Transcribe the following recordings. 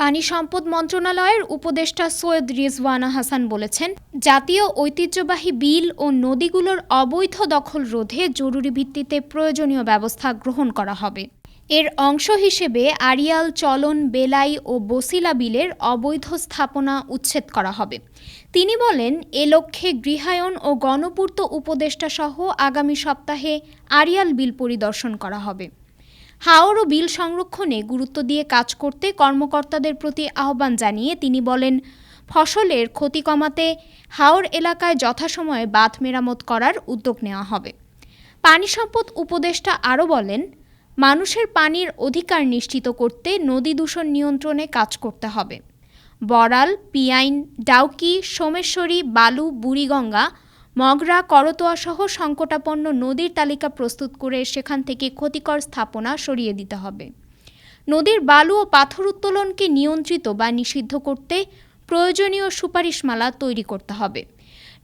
পানি সম্পদ মন্ত্রণালয়ের উপদেষ্টা সৈয়দ রিজওয়ানা হাসান বলেছেন, জাতীয় ঐতিহ্যবাহী বিল ও নদীগুলোর অবৈধ দখল রোধে জরুরি ভিত্তিতে প্রয়োজনীয় ব্যবস্থা গ্রহণ করা হবে। এর অংশ হিসেবে আড়িয়াল, চলন, বেলাই ও বসিলা বিলের অবৈধ স্থাপনা উচ্ছেদ করা হবে। তিনি বলেন, এ লক্ষ্যে গৃহায়ন ও গণপূর্ত উপদেষ্টা সহ আগামী সপ্তাহে আড়িয়াল বিল পরিদর্শন করা হবে। হাওর ও বিল সংরক্ষণে গুরুত্ব দিয়ে কাজ করতে কর্মকর্তাদের প্রতি আহ্বান জানিয়ে তিনি বলেন, ফসলের ক্ষতি কমাতে হাওর এলাকায় যথাসময়ে বাঁধ মেরামত করার উদ্যোগ নেওয়া হবে। পানি সম্পদ উপদেষ্টা আরও বলেন, মানুষের পানির অধিকার নিশ্চিত করতে নদী দূষণ নিয়ন্ত্রণে কাজ করতে হবে। বড়াল, পিয়াইন, ডাউকি, সোমেশ্বরী, বালু, বুড়িগঙ্গা মগরা, করতোয়া সহ সংকটাপন্ন নদীর তালিকা প্রস্তুত করে সেখান থেকে ক্ষতিকর স্থাপনা সরিয়ে দিতে হবে। নদীর বালু ও পাথর উত্তোলনকে নিয়ন্ত্রিত বা নিষিদ্ধ করতে প্রয়োজনীয় সুপারিশমালা তৈরি করতে হবে।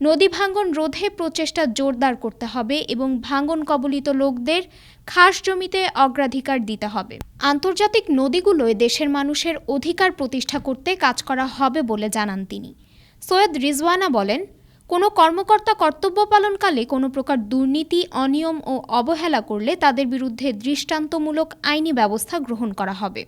নদী ভাঙ্গন রোধে প্রচেষ্টা জোরদার করতে হবে এবং ভাঙ্গন কবলিত লোকদের খাস জমিতে অগ্রাধিকার দিতে হবে। আন্তর্জাতিক নদীগুলোয় দেশের মানুষের অধিকার প্রতিষ্ঠা করতে কাজ করা হবে বলে জানান তিনি। সৈয়দ রিজওয়ানা বলেন কোনো কর্মকর্তা কর্তব্য পালনকালে কোনো প্রকার দুর্নীতি, অনিয়ম ও অবহেলা করলে তাদের বিরুদ্ধে দৃষ্টান্তমূলক আইনি ব্যবস্থা গ্রহণ করা হবে।